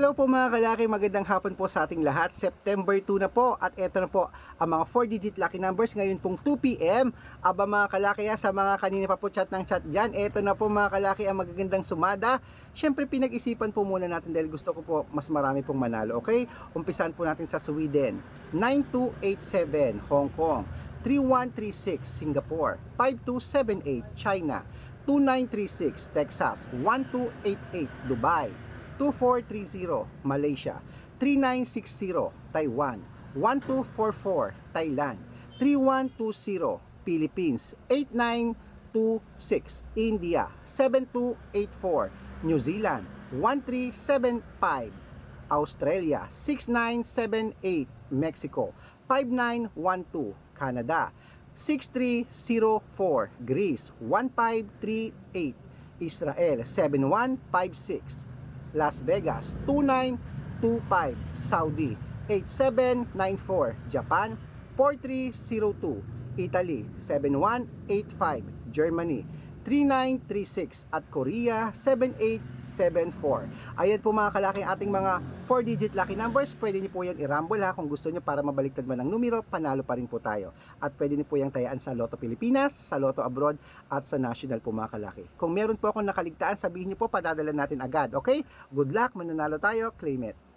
Hello po mga kalaki, magandang hapon po sa ating lahat. September 2 na po at eto na po ang mga 4-digit lucky numbers ngayon pong 2pm. Aba mga kalaki ha, sa mga kanina pa po chat ng chat dyan, eto na po mga kalaki ang magagandang sumada. Siyempre pinag-isipan po muna natin dahil gusto ko po mas marami pong manalo. Okay, umpisan po natin sa Sweden. 9287 Hong Kong. 3136 Singapore. 5278 China. 2936 Texas. 1288 Dubai. 2430 Malaysia, 3960 Taiwan, 1244 Thailand, 3120 Philippines, 8926 India, 7284 New Zealand, 1375 Australia, 6978 Mexico, 5912 Canada, 6304 Greece, 1538 Israel, 7156 Las Vegas 2925 Saudi 8794 Japan 4302 Italy 7185 Germany 3936 at Korea 7874. Ayan po mga kalaki ating mga 4-digit lucky numbers. Pwede niyo po yan i-rumble ha kung gusto niyo para mabaliktad man ang numero, panalo pa rin po tayo. At pwede niyo po yung tayaan sa Lotto Pilipinas, sa Lotto Abroad at sa National po mga kalaki. Kung meron po akong nakaligtaan, sabihin niyo po padadala natin agad. Okay? Good luck, mananalo tayo, claim it.